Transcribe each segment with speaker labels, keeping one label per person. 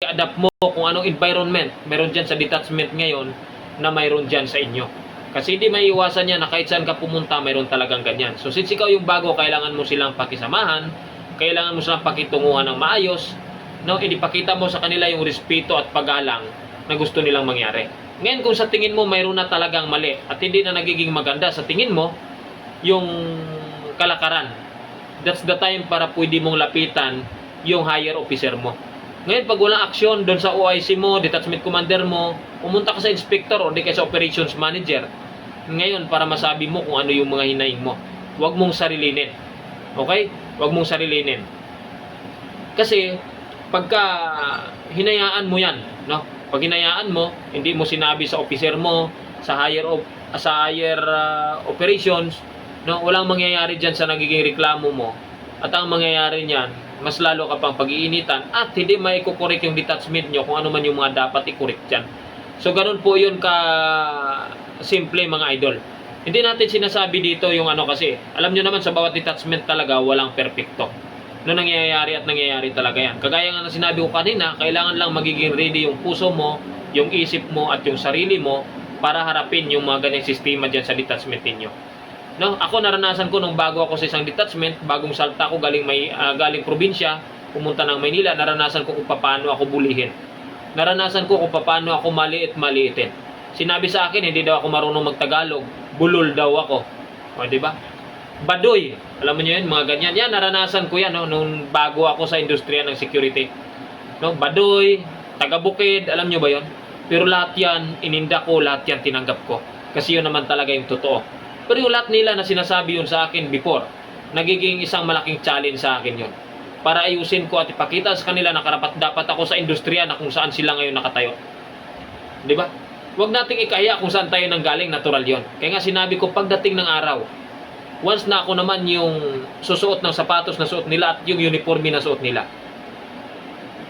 Speaker 1: adapt mo kung anong environment meron dyan sa detachment ngayon na mayroon dyan sa inyo. Kasi hindi may iwasan yan na kahit saan ka pumunta, mayroon talagang ganyan. So since ikaw yung bago, kailangan mo silang pakisamahan, kailangan mo silang pakitunguhan ng maayos, no, idipakita mo sa kanila yung respeto at paggalang na gusto nilang mangyari. Ngayon kung sa tingin mo mayroon na talagang mali at hindi na nagiging maganda sa tingin mo, yung kalakaran, that's the time para pwede mong lapitan yung higher officer mo. Ngayon, pag walang aksyon doon sa OIC mo, detachment commander mo, pumunta ka sa inspector o di kaya sa operations manager. Ngayon, para masabi mo kung ano yung mga hinaing mo. Huwag mong sarilinin. Okay? Huwag mong sarilinin. Kasi, pagka hinayaan mo yan, no? Pag hinayaan mo, hindi mo sinabi sa officer mo, sa higher op, sa higher uh, operations, no? Walang mangyayari diyan sa nagiging reklamo mo. At ang mangyayari niyan, mas lalo ka pang pag-iinitan at hindi maikukorek yung detachment nyo kung ano man yung mga dapat ikorek dyan. So, ganun po yun ka simple mga idol. Hindi natin sinasabi dito yung ano kasi, alam nyo naman sa bawat detachment talaga walang perfecto. No nangyayari at nangyayari talaga yan. Kagaya nga na sinabi ko kanina, kailangan lang magiging ready yung puso mo, yung isip mo at yung sarili mo para harapin yung mga ganyang sistema dyan sa detachment ninyo. No, ako naranasan ko nung bago ako sa isang detachment, bagong salta ko galing may ah, galing probinsya, pumunta ng Maynila, naranasan ko kung paano ako bulihin. Naranasan ko kung paano ako maliit maliitin. Sinabi sa akin hindi daw ako marunong magtagalog, bulol daw ako. O di ba? Badoy, alam mo niyo yun, mga ganyan. Yan, naranasan ko yan no, nung bago ako sa industriya ng security. No, Badoy, taga-bukid, alam niyo ba yon? Pero lahat yan, ininda ko, lahat yan tinanggap ko. Kasi yun naman talaga yung totoo. Pero yung lahat nila na sinasabi yun sa akin before, nagiging isang malaking challenge sa akin yun. Para ayusin ko at ipakita sa kanila na karapat dapat ako sa industriya na kung saan sila ngayon nakatayo. Di ba? Huwag nating ikaya kung saan tayo nang galing, natural yon. Kaya nga sinabi ko, pagdating ng araw, once na ako naman yung susuot ng sapatos na suot nila at yung uniforme na suot nila,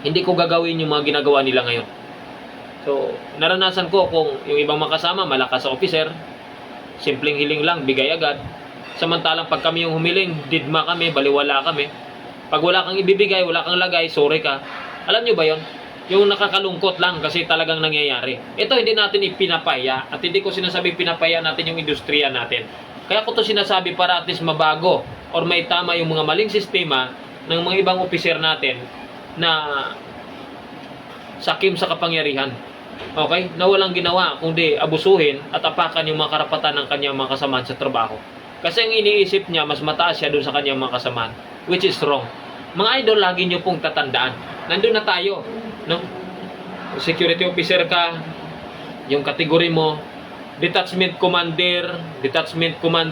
Speaker 1: hindi ko gagawin yung mga ginagawa nila ngayon. So, naranasan ko kung yung ibang makasama, malakas sa officer, simpleng hiling lang, bigay agad. Samantalang pag kami yung humiling, didma kami, baliwala kami. Pag wala kang ibibigay, wala kang lagay, sorry ka. Alam nyo ba yon? Yung nakakalungkot lang kasi talagang nangyayari. Ito hindi natin ipinapaya at hindi ko sinasabing pinapaya natin yung industriya natin. Kaya ko to sinasabi para at least mabago or may tama yung mga maling sistema ng mga ibang opiser natin na sakim sa kapangyarihan. Okay? Na walang ginawa kundi abusuhin at apakan yung mga karapatan ng kanyang mga kasamahan sa trabaho. Kasi ang iniisip niya, mas mataas siya doon sa kanyang mga kasamahan. Which is wrong. Mga idol, lagi niyo pong tatandaan. Nandun na tayo. No? Security officer ka, yung kategory mo, detachment commander, detachment commander,